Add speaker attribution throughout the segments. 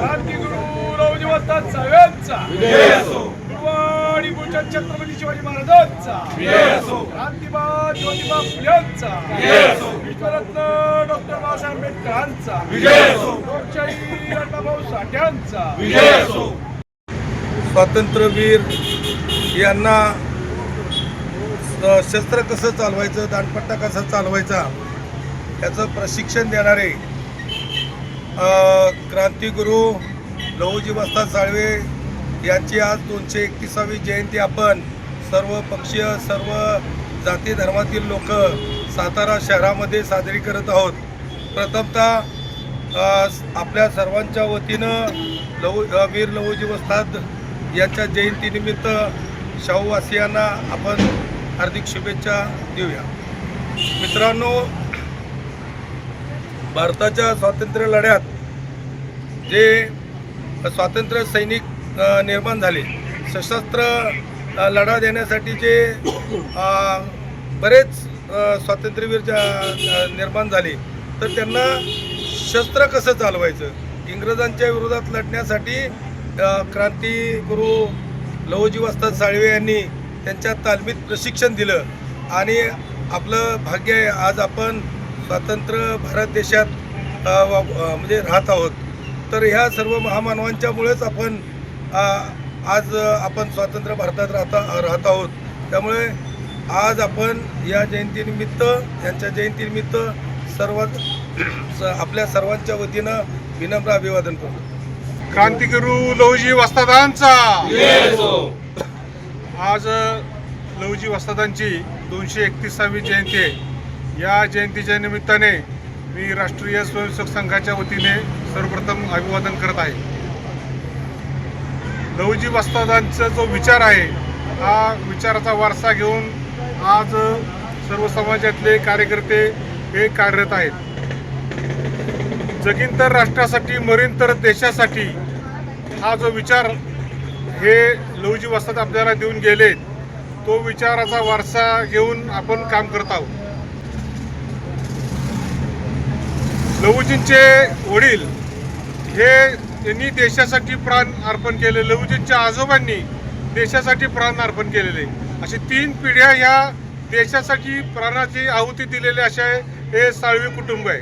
Speaker 1: क्रांतिगुरु साहेबांचा छत्रपती शिवाजी महाराजांचा. क्रांतिबा ज्योतिबा फुल्यांचा. विश्वरत्न डॉक्टर बाबासाहेब आंबेडकरांचा. लोकशाही अण्णाभाऊ साठ्यांचा
Speaker 2: स्वातंत्र्यवीर यांना शस्त्र कसं चालवायचं दांडपट्टा कसा चालवायचा याचं प्रशिक्षण देणारे क्रांतिगुरू लहूजी वस्ताद साळवे यांची आज दोनशे एकतीसावी जयंती. आपण सर्व पक्षीय सर्व जाती धर्मातील लोक सातारा शहरामध्ये साजरी करत आहोत. प्रथमतः आपल्या सर्वांच्या वतीनं लहू वीर लहूजी वस्ताद यांच्या जयंतीनिमित्त शाहूवासियांना आपण हार्दिक शुभेच्छा देऊया. मित्रांनो भारताच्या स्वातंत्र्य लढ्यात जे स्वातंत्र्य सैनिक निर्माण झाले सशस्त्र लढा देण्यासाठी जे बरेच स्वातंत्र्यवीर ज्या निर्माण झाले तर त्यांना शस्त्र कसं चालवायचं? इंग्रजांच्या विरोधात लढण्यासाठी अ, क्रांतिगुरू लहुजी वस्ताद साळवे यांनी त्यांच्या तालमीत प्रशिक्षण दिलं आणि आपलं भाग्य आहे आज आपण स्वातंत्र्य भारत देशात वा- म्हणजे राहत आहोत. तर ह्या सर्व महामानवांच्यामुळेच आपण आज आपण स्वतंत्र भारतात राहता राहत आहोत. त्यामुळे आज आपण या जयंतीनिमित्त यांच्या जयंतीनिमित्त सर्वात आपल्या सर्वांच्या वतीनं विनम्र अभिवादन करतो.
Speaker 3: क्रांतिगुरु लहुजी वस्तादांचा! आज लहुजी वस्तादांची दोनशे एकतीसावी जयंती आहे. या जयंतीच्या निमित्ताने मी राष्ट्रीय स्वयंसेवक संघाच्या वतीने सर्वप्रथम अभिवादन करत आहे. लहुजी वस्तादांचा जो विचार आहे हा विचाराचा वारसा घेऊन आज सर्व समाजातले कार्यकर्ते हे कार्यरत आहेत. जगीन तर राष्ट्रासाठी मरीन तर देशासाठी हा जो विचार हे लवजी वस्ताद आपल्याला देऊन गेले तो विचाराचा वारसा घेऊन आपण काम करत आहोत. लवजींचे वडील हे त्यांनी देशासाठी प्राण अर्पण केले लहुजींच्या आजोबांनी देशासाठी प्राण अर्पण केलेले. अशी तीन पिढ्या ह्या देशासाठी प्राणाची आहुती दिलेले असे हे साळवी कुटुंब आहे.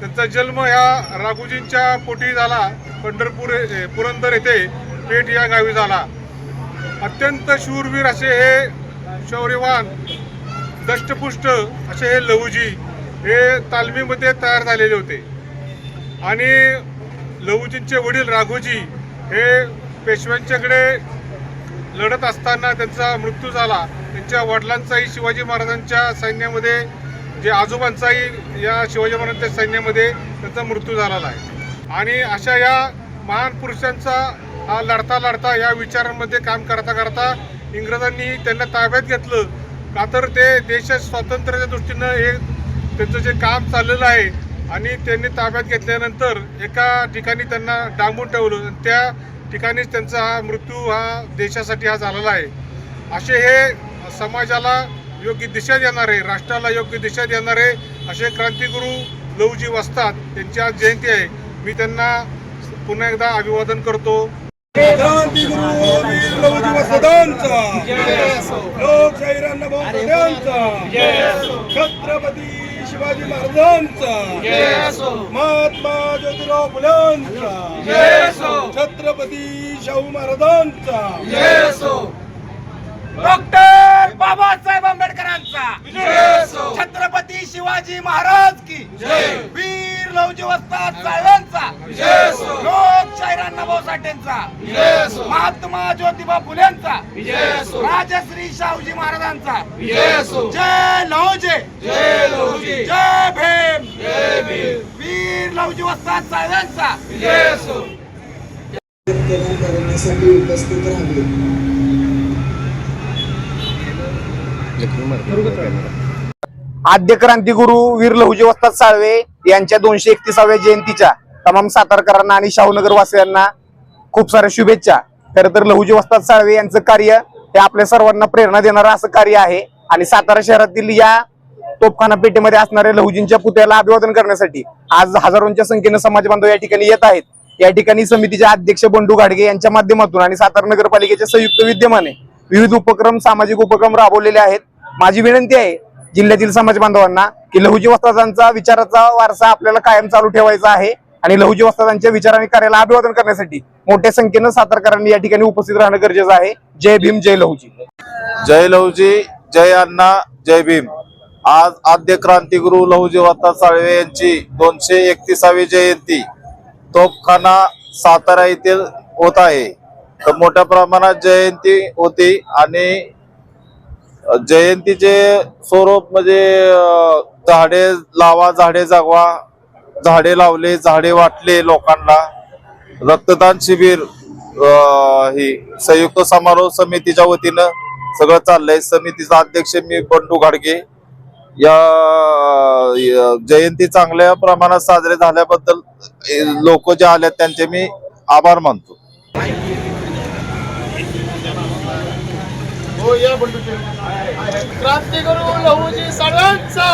Speaker 3: त्यांचा जन्म ह्या राघुजींच्या पोटी झाला पंढरपूर पुरंदर येथे पेठ या गावी झाला. अत्यंत शूरवीर असे हे शौर्यवान दष्टपुष्ट असे हे लहुजी हे तालमीमध्ये तयार झालेले होते. आणि लहूजींचे वडील राघोजी हे पेशव्यांच्याकडे लढत असताना त्यांचा मृत्यू झाला. त्यांच्या वडिलांचाही शिवाजी महाराजांच्या सैन्यामध्ये जे आजोबांचाही या शिवाजी महाराजांच्या सैन्यामध्ये त्यांचा मृत्यू झालेला आहे. आणि अशा या महान पुरुषांचा हा लढता लढता या विचारांमध्ये काम करता करता इंग्रजांनी त्यांना ताब्यात घेतलं. का तर ते देशात स्वातंत्र्याच्या दृष्टीनं हे त्यांचं जे काम चाललेलं आहे आणि त्यांनी ताब्यात घेतल्यानंतर एका ठिकाणी त्यांना डांबून ठेवलं. त्या ठिकाणीच त्यांचा हा मृत्यू हा देशासाठी हा झालेला आहे. असे हे समाजाला योग्य दिशा देणारे राष्ट्राला योग्य दिशा देणारे असे क्रांतिगुरू लहुजी वस्ताद त्यांची आज जयंती आहे. मी त्यांना पुन्हा एकदा अभिवादन करतो.
Speaker 2: छत्रपती शिवाजी महाराजांचा. महात्मा ज्योतिराव फुल्यांचा. छत्रपती शाहू महाराजांचा.
Speaker 4: डॉक्टर बाबासाहेब आंबेडकरांचा. छत्रपती शिवाजी महाराज की. वीर लवजी वस्ताद साहेबांचा लोकशाही अण्णाभाऊ साठेंचा. महात्मा ज्योतिबा फुलेंचा. राजश्री शाहूजी महाराजांचा. जय लहुजे जय भीम. वीर लवजी
Speaker 5: करण्यासाठी उपस्थित राहिले
Speaker 4: आद्य क्रांतिगुरु वीर लहुजी वस्ताद साळवे. यांच्या दोनशे एकतीसाव्या जयंतीच्या
Speaker 6: तमाम सातारकरांना आणि शाहूनगर वासियांना खूप साऱ्या शुभेच्छा. खरं तर लहुजी वस्ताद साळवे यांचं कार्य हे आपल्या सर्वांना प्रेरणा देणारं असं कार्य आहे. आणि सातारा शहरातील या तोपखाना पेठेमध्ये असणाऱ्या लहुजींच्या पुतळ्याला अभिवादन करण्यासाठी आज हजारोंच्या संख्येनं समाज बांधव या ठिकाणी येत आहेत. या ठिकाणी समितीचे अध्यक्ष बंडू घाडगे यांच्या माध्यमातून आणि सातारा नगरपालिकेच्या संयुक्त विद्यमाने विविध उपक्रम सामाजिक उपक्रम राबवलेले आहेत. माझी विनंती आहे जिल्ह्यातील समाज बांधवांना की लहुजी वस्तादांचा विचाराचा वारसा आपल्याला कायम चालू ठेवायचा आहे आणि लहुजी वस्तादांच्या विचार आणि कार्याला अभिवादन करण्यासाठी मोठ्या संख्येनं सातारकरांनी या ठिकाणी उपस्थित राहणं गरजेचं आहे. जय भीम जय लहुजी.
Speaker 7: जय लहुजी जय अण्णा जय भीम. आज आद्य क्रांतीगुरु लहुजी वत्ता साळवे यांची दोनशे एकतीसावी जयंती तोपखाना सातारा येथे होत आहे. तर मोठ्या प्रमाणात जयंती होती आणि जयंतीचे स्वरूप म्हणजे झाडे लावा झाडे जगवा झाडे लावले झाडे वाटले लोकांना. रक्तदान शिबिर ही संयुक्त समारोह समितीच्या वतीनं सगळं चाललंय. समितीचा अध्यक्ष मी बंडू घाडगे. या या जयंती चांगल्या प्रमाणात साजरे झाल्याबद्दल लोक जे आले त्यांचे मी आभार मानतो.
Speaker 1: क्रांतिगुरु लहुजी साळव्यांचा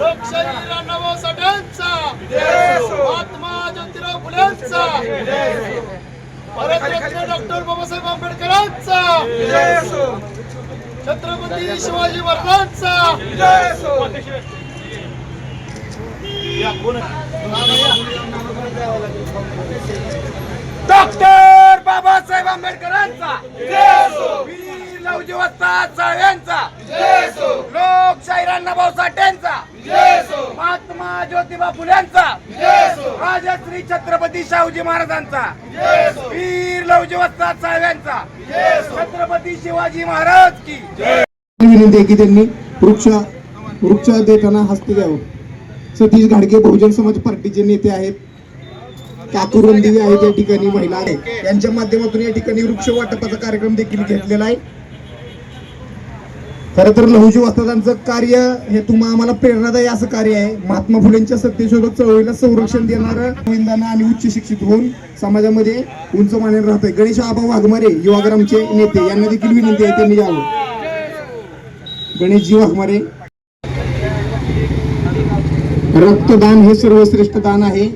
Speaker 1: लोकशाही रामराव साठ्यांचा महात्मा ज्योतिराव फुलेंचा. भारतरत्न डॉक्टर बाबासाहेब आंबेडकरांचा. छत्रपती शिवाजी महाराजांचा.
Speaker 4: डॉक्टर बाबासाहेब आंबेडकरांचा. वीर लवजी वस्ताद साळव्यांचा लोकशाही महात्मा ज्योतिबा फुल्यांचा. राजश्री छत्रपती शाहूजी महाराजांचा. वीर लवजीवस्ता चाव्यांचा छत्रपती शिवाजी महाराज की.
Speaker 5: विनंती आहे की त्यांनी वृक्ष वृक्ष देताना हस्त द्यावं सतीश घाडगे बहुजन समाज पार्टीचे नेते आहेत. काकू आहेत या ठिकाणी महिला आहेत. यांच्या माध्यमातून या ठिकाणी वृक्ष वाटपाचा कार्यक्रम देखील घेतलेला आहे. खरं तर लहुजी वस्तादांचं कार्य हे तुम्हा आम्हाला प्रेरणादायी असं कार्य आहे. महात्मा फुलेंच्या सत्यशोधक चळवळीला संरक्षण देणारं गोविंदांना आणि उच्च शिक्षित होऊन समाजामध्ये उंच मानेन राहत आहे गणेश आबा वाघमारे युवाग्रामचे नेते यांना देखील विनंती आहे त्यांनी यावं. गणेशजी वाघमारे. रक्तदान हे सर्वश्रेष्ठ दान आहे.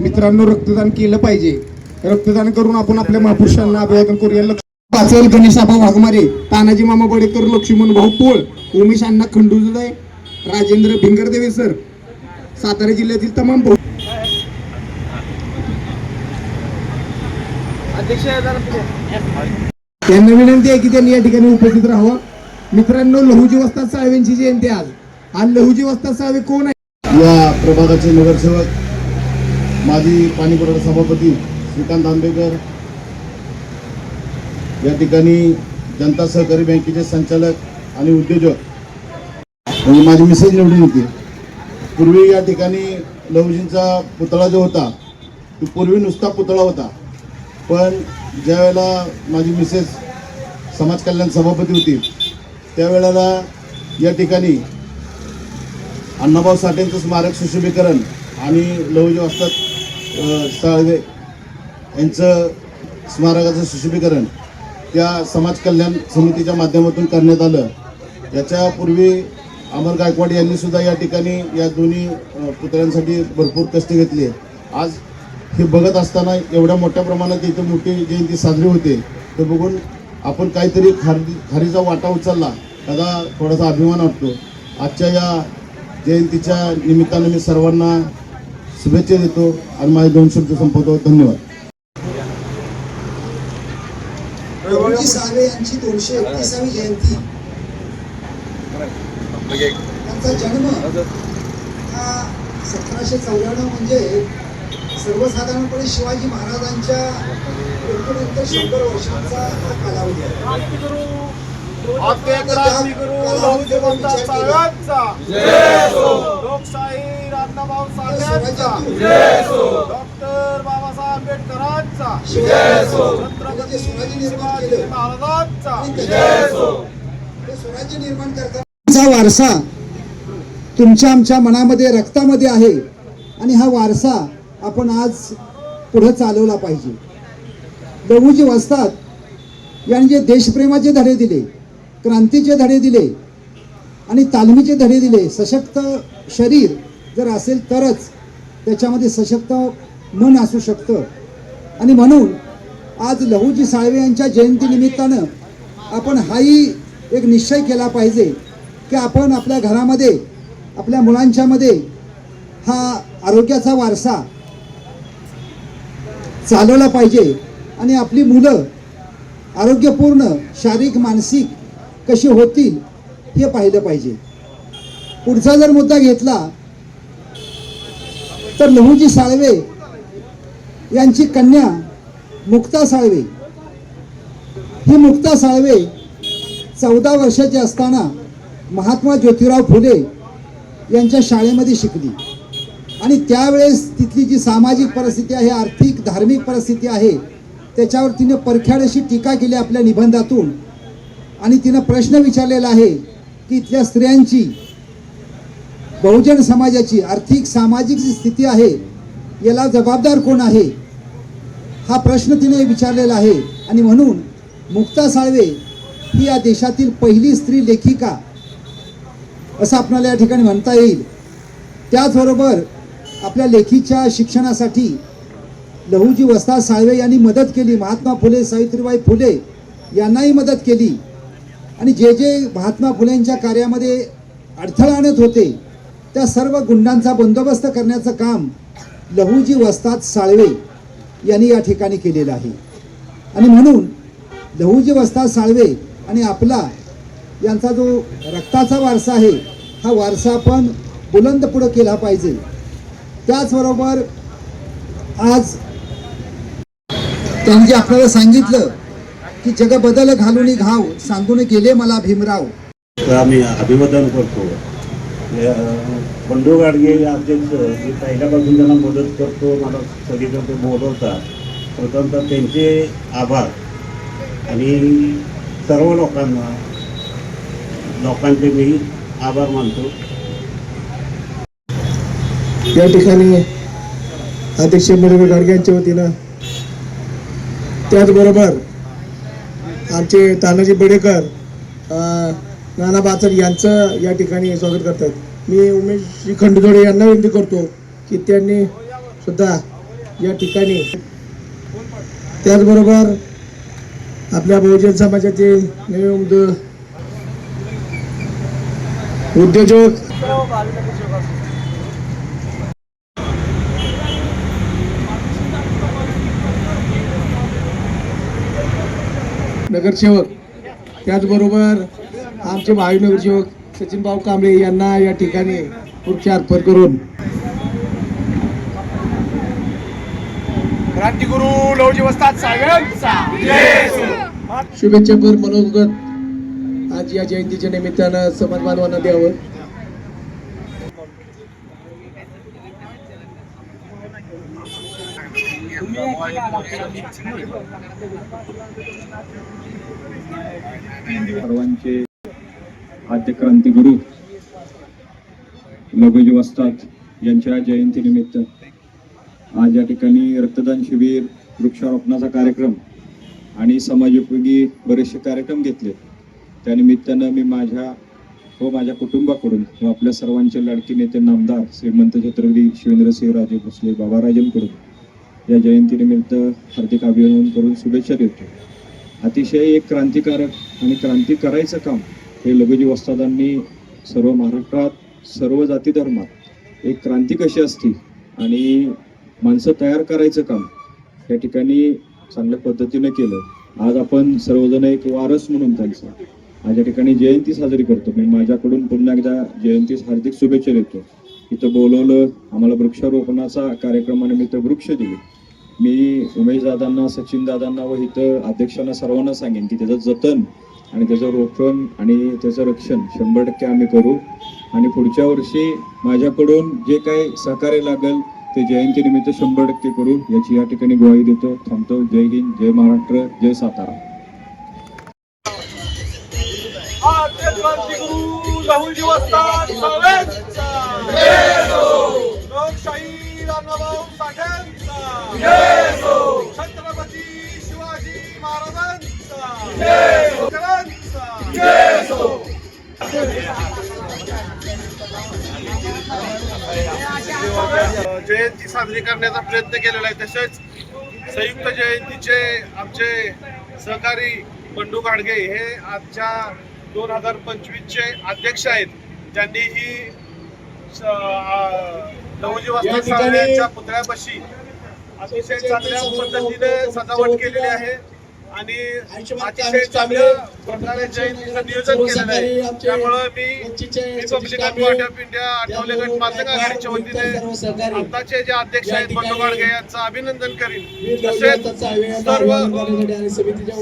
Speaker 5: मित्रांनो रक्तदान केलं पाहिजे. रक्तदान करून आपण आपल्या महापुरुषांना अभिवादन करूया. लक्ष पाचल गणेश आबा वाघमारे तानाजी मामा बडेकर लक्ष्मण भाऊ पोळ उमेश अण्णा खंडुजय राजेंद्र भिंगरदेवे सर सातारा जिल्ह्यातील तमाम भाऊ त्यांना विनंती आहे की त्यांनी या ठिकाणी उपस्थित राहावं. मित्रांनो लहुजी वस्ताद साळवेंची जयंती आज. आज लहुजी वस्ताद साळवे कोण आहे?
Speaker 8: या प्रभागाचे नगरसेवक माजी पाणी पुरवठा सभापती श्रीकांत आंबेकर या ठिकाणी जनता सहकारी बँकेचे संचालक आणि उद्योजक म्हणजे माझी मिसेज निवडून होती पूर्वी या ठिकाणी लवजींचा पुतळा जो होता तो पूर्वी नुसता पुतळा होता. पण ज्यावेळेला माझी मिसेस समाज कल्याण सभापती होती त्यावेळेला या ठिकाणी अण्णाभाऊ साठेंचं स्मारक सुशोभीकरण आणि लहुजी वास्तव साळवे यांचं स्मारकाचं सुशोभीकरण त्या समाज कल्याण समितीच्या माध्यमातून करण्यात आलं. याच्यापूर्वी अमर गायकवाड यांनी सुद्धा या ठिकाणी या दोन्ही पुतळ्यांसाठी भरपूर कष्ट घेतले. आज हे बघत असताना एवढ्या मोठ्या प्रमाणात इथे मोठी जयंती साजरी होते. ते बघून आपण काहीतरी खारी खारीचा वाटा उचलला. त्याचा थोडासा अभिमान वाटतो. आजच्या या जयंतीच्या निमित्तानं मी सर्वांना शुभेच्छा देतो आणि माझे दोन शब्द संपवतो. धन्यवाद.
Speaker 5: लहुजी साळवे यांची दोनशे एकतीसावी जयंती. त्यांचा जन्म हा सतराशे चौऱ्याण्णव म्हणजे सर्वसाधारणपणे शिवाजी महाराजांच्या मृत्यूनंतर शंभर वर्षांचा हा कालावधी आहे.
Speaker 1: डॉक्टर बाबासाहेब आंबेडकरांचा. छत्रपती शिवाजी महाराजांचा.
Speaker 5: निर्माण करताना वारसा तुमच्या आमच्या मनामध्ये रक्तामध्ये आहे आणि हा वारसा आपण आज पुढं चालवला पाहिजे. लघुजी वस्तात यांनी जे देशप्रेमाचे धडे दिले क्रांतीचे धडे दिले आणि तालमीचे धडे दिले सशक्त शरीर जर असेल तरच त्याच्यामध्ये सशक्त मन असू शकतं. आणि म्हणून आज लहूजी साळवे यांच्या जयंतीनिमित्तानं आपण हाही एक निश्चय केला पाहिजे की आपण आपल्या घरामध्ये आपल्या मुलांच्यामध्ये हा आरोग्याचा वारसा चालवला पाहिजे. आणि आपली मुलं आरोग्यपूर्ण शारीरिक मानसिक कशी होतील हे पाहिलं पाहिजे. पुढचा जर मुद्दा घेतला तर लहूजी साळवे यांची कन्या मुक्ता साळवे. ही मुक्ता साळवे चौदा वर्षाची असताना महात्मा ज्योतिराव फुले यांच्या शाळेमध्ये शिकली. आणि त्यावेळेस तिथली जी सामाजिक परिस्थिती आहे आर्थिक धार्मिक परिस्थिती आहे त्याच्यावर तिने परख्याड अशी टीका केली आपल्या निबंधातून. आणि तिनं प्रश्न विचारलेला आहे की इथल्या स्त्रियांची बहुजन समाजाची आर्थिक सामाजिक जी स्थिती आहे याला जबाबदार कोण आहे? हा प्रश्न तिने विचारलेला आहे. आणि म्हणून मुक्ता साळवे ही या देशातील पहिली स्त्री लेखिका असं आपल्याला या ठिकाणी म्हणता येईल. त्याचबरोबर आपल्या लेखीच्या शिक्षणासाठी लहूजी वस्ता साळवे यांनी मदत केली. महात्मा फुले सावित्रीबाई फुले यांनाही मदत केली. आणि जे जे महात्मा फुलेंच्या कार्यामध्ये अडथळा आणत होते त्या सर्व गुंडांचा बंदोबस्त करण्याचं काम लहूजी वस्ताद साळवे यांनी या ठिकाणी केलेलं आहे. आणि म्हणून लहूजी वस्ता साळवे आणि आपला यांचा जो रक्ताचा वारसा आहे हा वारसा आपण बुलंद पुढं केला पाहिजे. त्याचबरोबर आज त्यांनी जे आपल्याला सांगितलं की जग बदल घालून घाव सांगून गेले मला भीमराव.
Speaker 9: आम्ही अभिवादन करतो. बंडू गाडगे हे अध्यक्ष मी पहिल्यापासून त्यांना मदत करतो मला सगळीकडे बोलवतात. प्रथमतः त्यांचे आभार. आणि सर्व लोकांना लोकांचे मी आभार मानतो.
Speaker 5: या ठिकाणी अध्यक्ष मुरली गाडगे यांच्या वतीनं त्याचबरोबर आमचे तानाजी बडेकर नाना बाचर यांचं या ठिकाणी स्वागत करतात. मी उमेश श्री खंडगडे यांना विनंती करतो की त्यांनी सुद्धा या ठिकाणी त्याचबरोबर आपल्या बहुजन समाजाचे नवे उद- उद्योजक नगरसेवक त्याचबरोबर आमचे भावी नगरसेवक सचिन भाऊ कांबळे यांना या ठिकाणी वृक्ष अर्पण करून
Speaker 4: क्रांतिगुरु लवजी वस्ताद साहेबांचा.
Speaker 5: शुभेच्छापर मनोगत आज या जयंतीच्या निमित्तानं समाज बांधवांना द्यावं.
Speaker 10: सर्वांचे आद्य क्रांतिगुरु लघुजी वस्ताद यांच्या जयंतीनिमित्त आज या ठिकाणी रक्तदान शिबिर वृक्षारोपणाचा कार्यक्रम आणि समाजोपयोगी बरेचसे कार्यक्रम घेतले. त्यानिमित्तानं मी माझ्या व माझ्या कुटुंबाकडून व आपल्या सर्वांचे लाडकी नेते नामदार श्रीमंत छत्रपती शिवेंद्रसिंह राजे भोसले बाबाराजांकडून या जयंतीनिमित्त हार्दिक अभिनंदन करून शुभेच्छा देतो. अतिशय एक क्रांतिकारक आणि क्रांती करायचं काम हे लघुजी वस्तादांनी सर्व महाराष्ट्रात सर्व जाती धर्मात एक क्रांती कशी असती आणि माणसं तयार करायचं काम या ठिकाणी चांगल्या पद्धतीने केलं. आज आपण सर्वजण एक वारस म्हणून त्यांचा. आज या ठिकाणी जयंती साजरी करतो. मी माझ्याकडून पुन्हा एकदा जयंतीस हार्दिक शुभेच्छा देतो. इथं बोलवलं आम्हाला वृक्षारोपणाचा कार्यक्रमानिमित्त वृक्ष दिले. मी उमेश दादांना सचिन दादांना व इथं अध्यक्षांना सर्वांना सांगेन की त्याचं जतन आणि त्याचं रोपण आणि त्याचं रक्षण शंभर टक्के आम्ही करू. आणि पुढच्या वर्षी माझ्याकडून जे काही सहकार्य लागेल ते जयंतीनिमित्त शंभर टक्के करू. याची या ठिकाणी ग्वाही देतो. थांबतो. जय हिंद जय महाराष्ट्र जय सातारा.
Speaker 11: छत्रपती शिवाजी महाराजांचा.
Speaker 12: जयंती साजरी करण्याचा प्रयत्न केलेला आहे. तसेच संयुक्त जयंतीचे आमचे सहकारी बंडू गाडगे हे आजच्या दोन हजार पंचवीसचे अध्यक्ष आहेत. त्यांनी ही यांच्या पुतळ्यापाशी अतिशय चांगल्या पद्धतीने सजावट केलेली आहे. आणि अतिशय चांगल्या प्रकारे जयंतीचं नियोजन केलेलं आहे. त्यामुळं मी Republican party of India Athawale गट मातंग आघाडीच्या वतीने आताचे जे अध्यक्ष आहेत गाडगे यांचं अभिनंदन करीन. तसेच सर्व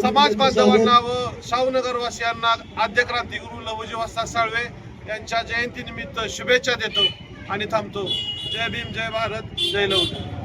Speaker 12: समाज बांधवांना व शाहूनगर वासियांना आद्य क्रांतिगुरु लवजी वस्ताद साळवे यांच्या जयंतीनिमित्त शुभेच्छा देतो आणि थांबतो. जय भीम जय भारत जय लवजी